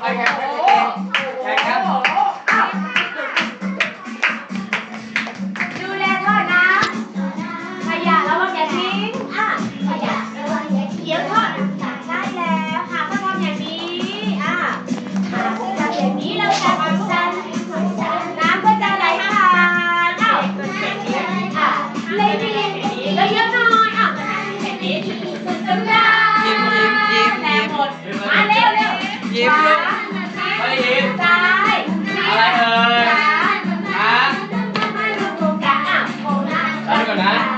ไปแข่งแข่งกันดูแลท่อน้ำขยะระวังอย่าทิ้งค่ะขยะระวังอย่าเดี๋ยวทอดได้แล้วค่ะถ้าทำอย่างนี้อะหากทำอย่นี้เราจะทำซันน้ำก็จะไหลผ่านอ้าวอะเลยมีเยอะๆหน่อยอะสุดยอดแต่มมาเร็วเร็ว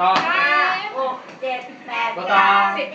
ดสอหกเจ็ดแปดเก้าสิบ